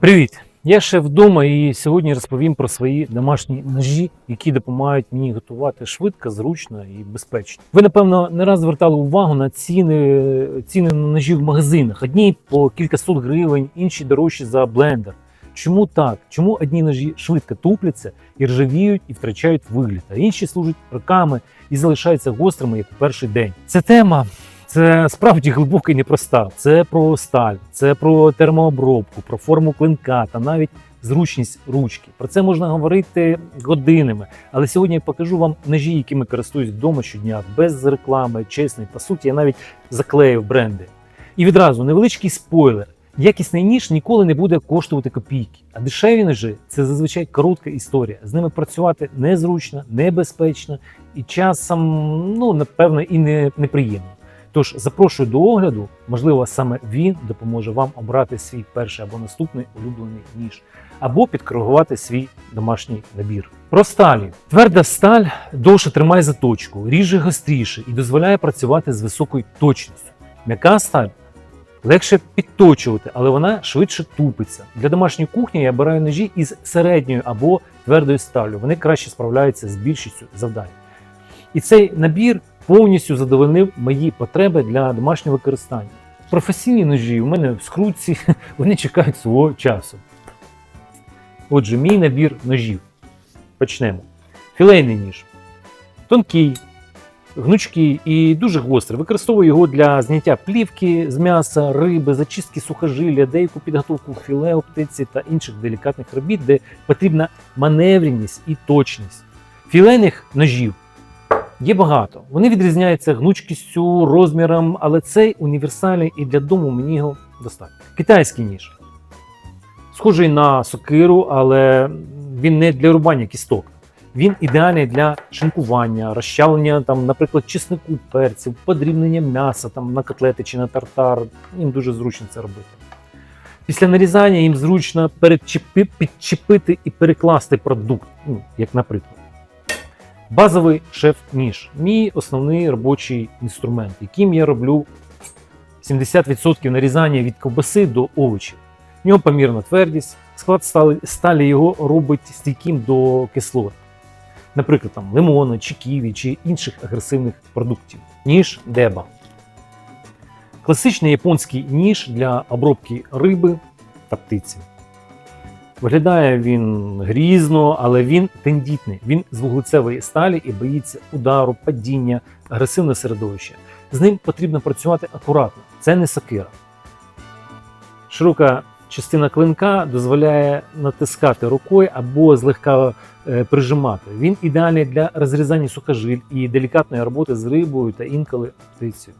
Привіт! Я ще вдома і сьогодні розповім про свої домашні ножі, які допомагають мені готувати швидко, зручно і безпечно. Ви напевно не раз звертали увагу на ціни, ціни на ножі в магазинах. Одні по кількасот гривень, інші дорожчі за блендер. Чому так? Чому одні ножі швидко тупляться і ржавіють і втрачають вигляд, а інші служать роками і залишаються гострими як у перший день? Ця тема це справді глибока і непроста. Це про сталь, це про термообробку, про форму клинка та навіть зручність ручки. Про це можна говорити годинами. Але сьогодні я покажу вам ножі, якими користуюсь вдома щодня, без реклами, чесний. По суті, я навіть заклеїв бренди. І відразу невеличкий спойлер. Якісний ніж ніколи не буде коштувати копійки, а дешеві ножі це зазвичай коротка історія. З ними працювати незручно, небезпечно і часом, ну напевно, і не, неприємно. Тож запрошую до огляду, можливо, саме він допоможе вам обрати свій перший або наступний улюблений ніж, або підкоригувати свій домашній набір. Про сталі. Тверда сталь довше тримає заточку, ріже гостріше і дозволяє працювати з високою точністю. М'яка сталь легше підточувати, але вона швидше тупиться. Для домашньої кухні я обираю ножі із середньою або твердою сталлю. Вони краще справляються з більшістю завдань. І цей набір повністю задовольнив мої потреби для домашнього використання. Професійні ножі у мене в скрутці, вони чекають свого часу. Отже, мій набір ножів. Почнемо. Філейний ніж. Тонкий, гнучкий і дуже гострий. Використовую його для зняття плівки з м'яса, риби, зачистки сухожилля, деяку підготовку філе у птиці та інших делікатних робіт, де потрібна маневреність і точність. Філейних ножів Є багато. Вони відрізняються гнучкістю, розміром, але цей універсальний і для дому мені його достатньо. Китайський ніж. Схожий на сокиру, але він не для рубання кісток. Він ідеальний для шинкування, розчавлення, там, наприклад, чеснику, перців, подрібнення м'яса там, на котлети чи на тартар. Їм дуже зручно це робити. Після нарізання їм зручно перечепи, підчепити і перекласти продукт, ну, як наприклад. Базовий шеф-ніж мій основний робочий інструмент, яким я роблю 70% нарізання від ковбаси до овочів. В нього помірна твердість, склад сталі, його робить стійким до кислот, наприклад, там, лимона, чи ківі, чи інших агресивних продуктів. Ніж деба. Класичний японський ніж для обробки риби та птиці. Виглядає він грізно, але він тендітний. Він з вуглецевої сталі і боїться удару, падіння, агресивне середовище. З ним потрібно працювати акуратно. Це не сокира. Широка частина клинка дозволяє натискати рукою або злегка е, прижимати. Він ідеальний для розрізання сухожиль і делікатної роботи з рибою та інколи птицею.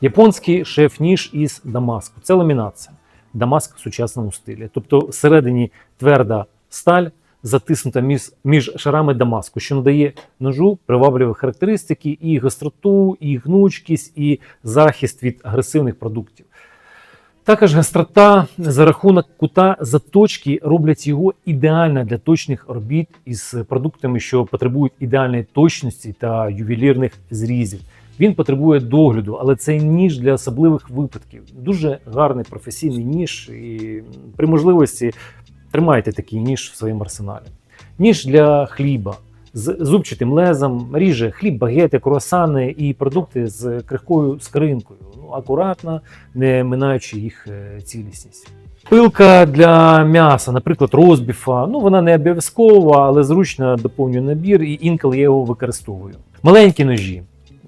Японський шеф-ніж із Дамаску. Це ламінація. Дамаск в сучасному стилі. Тобто всередині тверда сталь затиснута між, між шарами Дамаску, що надає ножу привабливі характеристики, і гостроту, і гнучкість, і захист від агресивних продуктів. Також гострота за рахунок кута заточки роблять його ідеально для точних робіт із продуктами, що потребують ідеальної точності та ювелірних зрізів. Він потребує догляду, але це ніж для особливих випадків. Дуже гарний професійний ніж, і при можливості тримайте такий ніж в своєму арсеналі. Ніж для хліба з зубчатим лезом, ріже хліб, багети, круасани і продукти з крихкою скринкою. Ну, акуратно, не минаючи їх е, цілісність. Пилка для м'яса, наприклад, розбіфа. Ну вона не обов'язкова, але зручно доповнює набір, і інколи я його використовую. Маленькі ножі.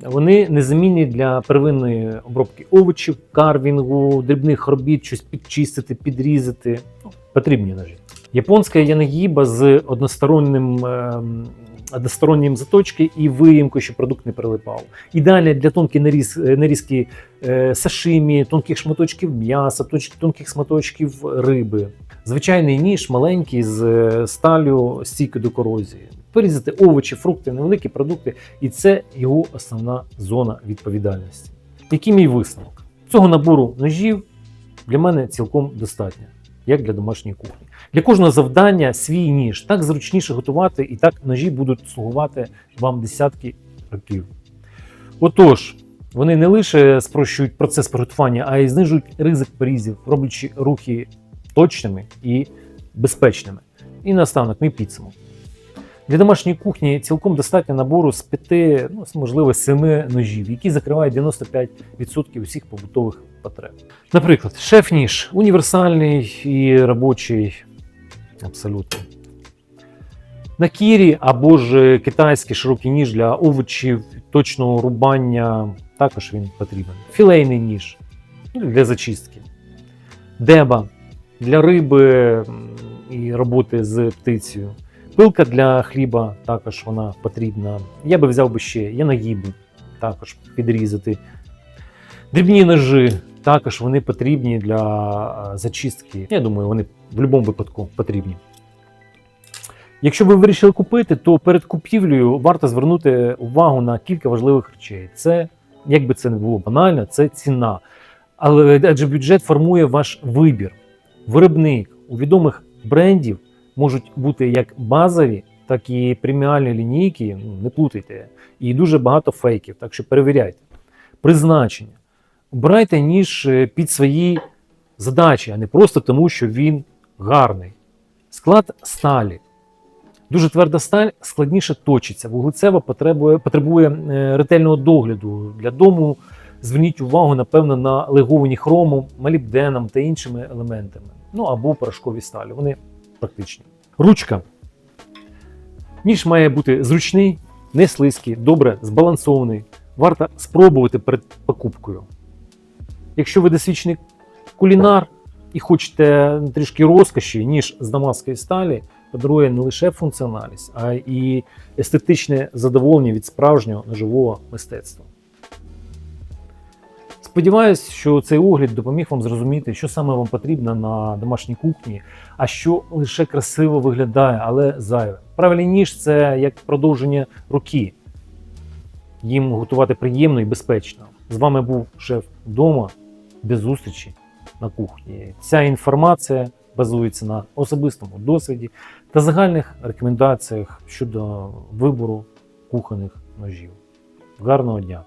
Вони незамінні для первинної обробки овочів, карвінгу, дрібних робіт, щось підчистити, підрізати. Ну, потрібні ножі. Японська янагіба з одностороннім, ем, одностороннім заточки і виїмкою, щоб продукт не прилипав. Ідеальне для тонкої наріз, нарізки е, сашимі, тонких шматочків м'яса, тонких шматочків риби. Звичайний ніж маленький з е, сталю стійкою до корозії. Порізати овочі, фрукти, невеликі продукти, і це його основна зона відповідальності. Який мій висновок? Цього набору ножів для мене цілком достатньо, як для домашньої кухні. Для кожного завдання свій ніж. Так зручніше готувати, і так ножі будуть слугувати вам десятки років. Отож, вони не лише спрощують процес приготування, а й знижують ризик порізів, роблячи рухи точними і безпечними. І наостанок, мій підсумок. Для домашньої кухні цілком достатньо набору з 5, ну, можливо, 7 ножів, які закривають 95% усіх побутових потреб. Наприклад, шеф-ніж універсальний і робочий абсолютно. На кірі або ж китайський широкий ніж для овочів, точного рубання також він потрібен. Філейний ніж ну, для зачистки. Деба для риби і роботи з птицею. Пилка для хліба також вона потрібна. Я би взяв би ще янагіби, також підрізати. Дрібні ножи також вони потрібні для е, зачистки. Я думаю, вони в будь-якому випадку потрібні. Якщо ви вирішили купити, то перед купівлею варто звернути увагу на кілька важливих речей. Це, як би це не було банально, це ціна. Але адже бюджет формує ваш вибір. Виробник у відомих брендів можуть бути як базові, так і преміальні лінійки. Ну, не плутайте. І дуже багато фейків, так що перевіряйте. Призначення. Обирайте ніж е, під свої задачі, а не просто тому, що він гарний. Склад сталі. Дуже тверда сталь складніше точиться. Вуглецева потребує, потребує е, ретельного догляду. Для дому зверніть увагу, напевно, на леговані хромом, молібденом та іншими елементами. Ну або порошкові сталі. Вони практичні. Ручка. Ніж має бути зручний, не слизький, добре збалансований. Варто спробувати перед покупкою. Якщо ви досвідчений кулінар і хочете трішки розкоші, ніж з дамаської сталі, подарує не лише функціональність, а і естетичне задоволення від справжнього ножового мистецтва. Сподіваюсь, що цей огляд допоміг вам зрозуміти, що саме вам потрібно на домашній кухні, а що лише красиво виглядає, але зайве. Правильний ніж це як продовження руки. Їм готувати приємно і безпечно. З вами був шеф вдома. До зустрічі на кухні. Ця інформація базується на особистому досвіді та загальних рекомендаціях щодо вибору кухонних ножів. Гарного дня!